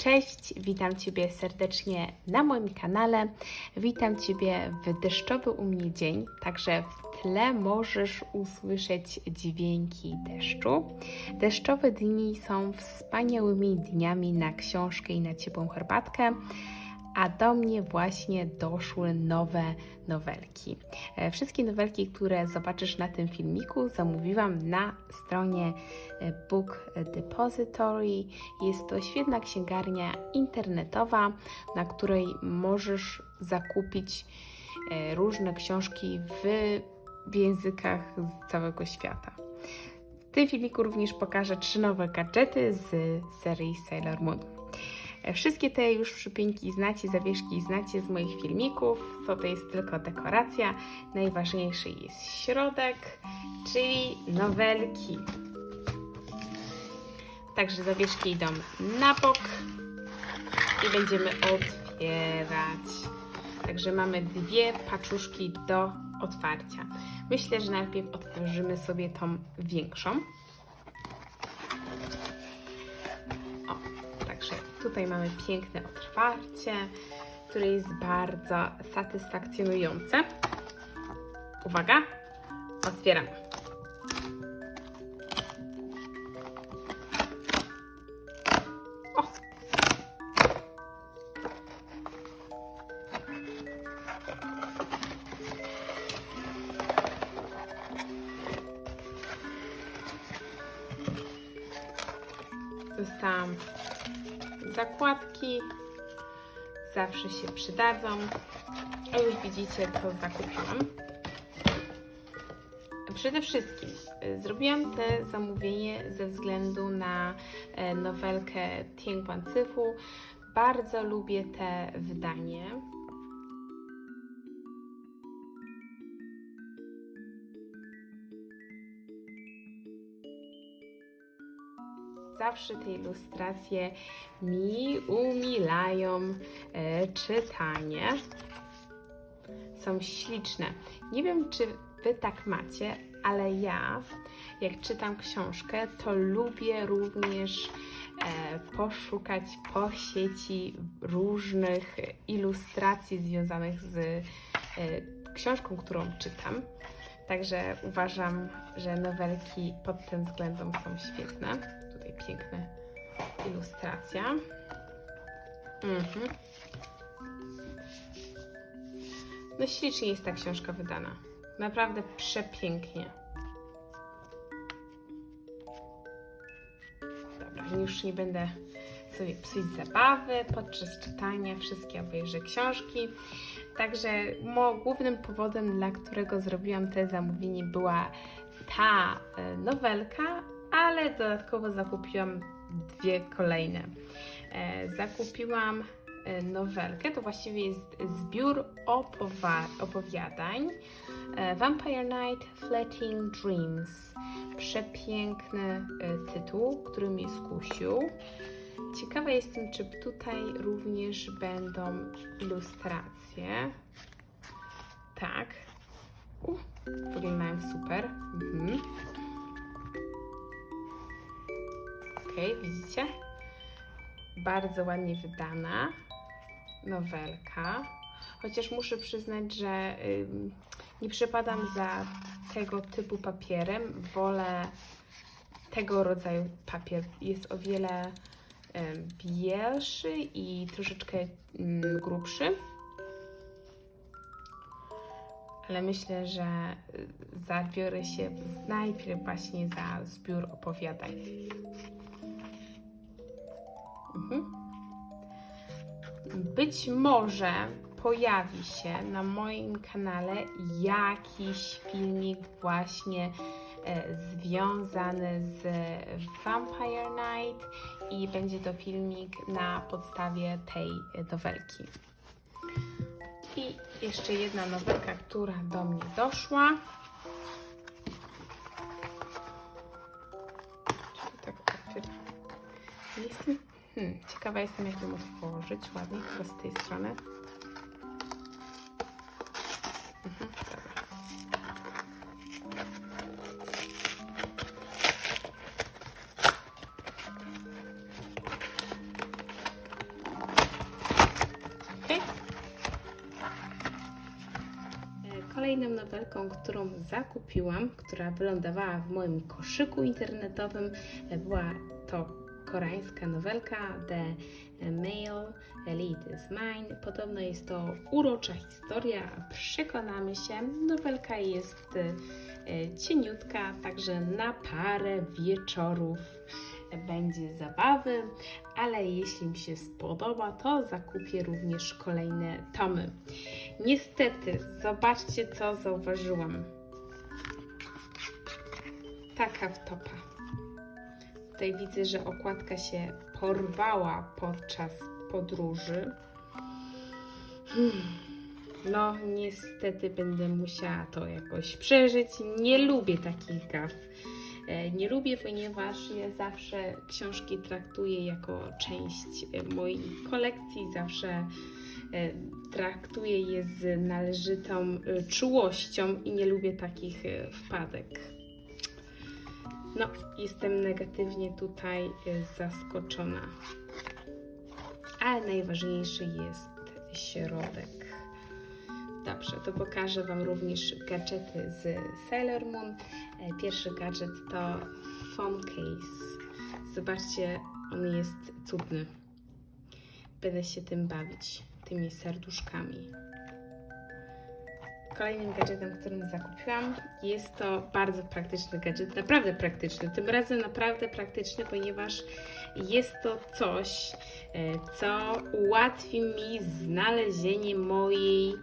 Cześć, witam Ciebie serdecznie na moim kanale. Witam Ciebie w deszczowy u mnie dzień, także w tle możesz usłyszeć dźwięki deszczu. Deszczowe dni są wspaniałymi dniami na książkę i na ciepłą herbatkę a do mnie właśnie doszły nowe nowelki. E, Wszystkie nowelki, które zobaczysz na tym filmiku, zamówiłam na stronie e, Book Depository. Jest to świetna księgarnia internetowa, na której możesz zakupić e, różne książki w, w językach z całego świata. W tym filmiku również pokażę trzy nowe gadżety z serii Sailor Moon. Wszystkie te już przypinki znacie, zawieszki znacie z moich filmików, co to jest tylko dekoracja. Najważniejszy jest środek, czyli nowelki. Także zawieszki idą na bok i będziemy otwierać. Także mamy dwie paczuszki do otwarcia. Myślę, że najpierw otworzymy sobie tą większą. Tutaj mamy piękne otwarcie, które jest bardzo satysfakcjonujące. Uwaga, otwieram. O! Zakładki zawsze się przydadzą. A już widzicie, co zakupiłam. Przede wszystkim y, zrobiłam te zamówienie ze względu na e, nowelkę Tiengwan Cyfu. Bardzo lubię te wydanie. Zawsze te ilustracje mi umilają e, czytanie. Są śliczne. Nie wiem, czy Wy tak macie, ale ja, jak czytam książkę, to lubię również e, poszukać po sieci różnych ilustracji związanych z e, książką, którą czytam. Także uważam, że nowelki pod tym względem są świetne. Tutaj piękna ilustracja. Mhm. No ślicznie jest ta książka wydana. Naprawdę przepięknie. Dobra, już nie będę sobie psuć zabawy podczas czytania. Wszystkie obejrzę książki. Także mo, głównym powodem, dla którego zrobiłam te zamówienie, była ta e, nowelka, ale dodatkowo zakupiłam dwie kolejne. E, zakupiłam e, nowelkę, to właściwie jest zbiór opowiadań e, Vampire Night Fleeting Dreams. Przepiękny tytuł, który mnie skusił. Ciekawa jestem, czy tutaj również będą ilustracje. Tak. U, wyglądają super. Mhm. Widzicie? Bardzo ładnie wydana nowelka. Chociaż muszę przyznać, że nie przepadam za tego typu papierem. Wolę tego rodzaju papier. Jest o wiele bielszy i troszeczkę ym, grubszy. Ale myślę, że y, zabiorę się najpierw właśnie za zbiór opowiadań. Mhm. Być może pojawi się na moim kanale jakiś filmik właśnie e, związany z Vampire Night i będzie to filmik na podstawie tej nowelki. I jeszcze jedna nowelka, która do mnie doszła. Tak Hmm, ciekawa jestem, jak ją otworzyć. Ładnie, chyba z tej strony. Mhm, e, kolejną nowelką, którą zakupiłam, która wylądowała w moim koszyku internetowym, e, była to koreańska nowelka The Male Elite is Mine. Podobno jest to urocza historia. Przekonamy się. Nowelka jest e, cieniutka, także na parę wieczorów będzie zabawy, ale jeśli mi się spodoba, to zakupię również kolejne tomy. Niestety, zobaczcie co zauważyłam. Taka wtopa. Tutaj widzę, że okładka się porwała podczas podróży. Hmm. No, niestety będę musiała to jakoś przeżyć. Nie lubię takich gaf. E, Nie lubię, ponieważ ja zawsze książki traktuję jako część e, mojej kolekcji, zawsze e, traktuję je z należytą czułością i nie lubię takich wpadek. No, jestem negatywnie tutaj e, zaskoczona. Ale najważniejszy jest środek. Dobrze, to pokażę Wam również gadżety z Sailor Moon. E, Pierwszy gadżet to phone case. Zobaczcie, on jest cudny. Będę się tym bawić, tymi serduszkami. Kolejnym gadżetem, którym zakupiłam, jest to bardzo praktyczny gadżet, naprawdę praktyczny. Tym razem naprawdę praktyczny, ponieważ jest to coś, e, co ułatwi mi znalezienie mojej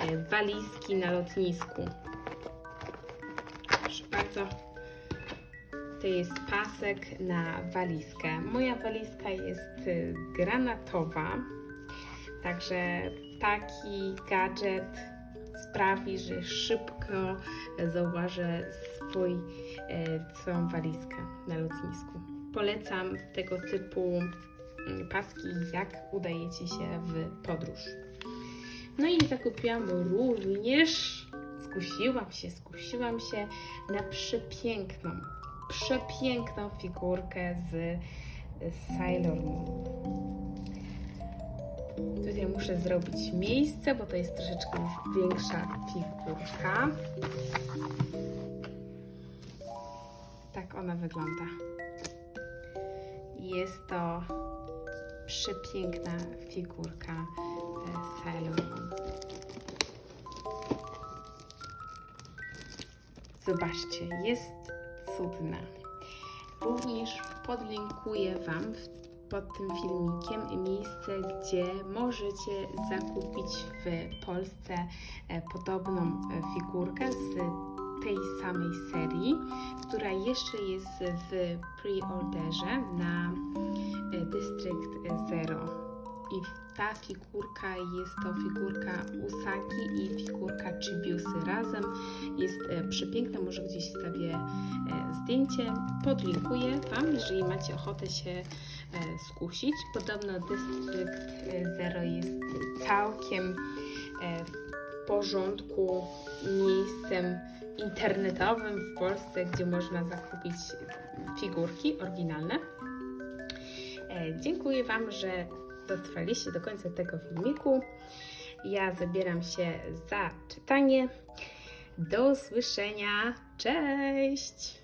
e, walizki na lotnisku. Proszę bardzo. To jest pasek na walizkę. Moja walizka jest y, granatowa, także taki gadżet sprawi, że szybko zauważę swój, e, swoją walizkę na lotnisku. Polecam tego typu mm, paski, jak udajecie się w podróż. No i zakupiłam również, skusiłam się, skusiłam się na przepiękną, przepiękną figurkę z z Sailor Moon. Tutaj muszę zrobić miejsce, bo to jest troszeczkę większa figurka. Tak ona wygląda. Jest to przepiękna figurka e, Sailor. Zobaczcie, jest cudna. Również podlinkuję Wam w pod tym filmikiem miejsce, gdzie możecie zakupić w Polsce e, podobną e, figurkę z tej samej serii, która jeszcze jest w preorderze na e, District Zero. I ta figurka jest to figurka Usagi i figurka Chibiusy razem. Jest przepiękna, może gdzieś wstawię e, zdjęcie. Podlinkuję Wam, jeżeli macie ochotę się skusić. Podobno District Zero jest całkiem e, w porządku miejscem internetowym w Polsce, gdzie można zakupić figurki oryginalne. E, Dziękuję Wam, że dotrwaliście do końca tego filmiku. Ja zabieram się za czytanie. Do usłyszenia. Cześć!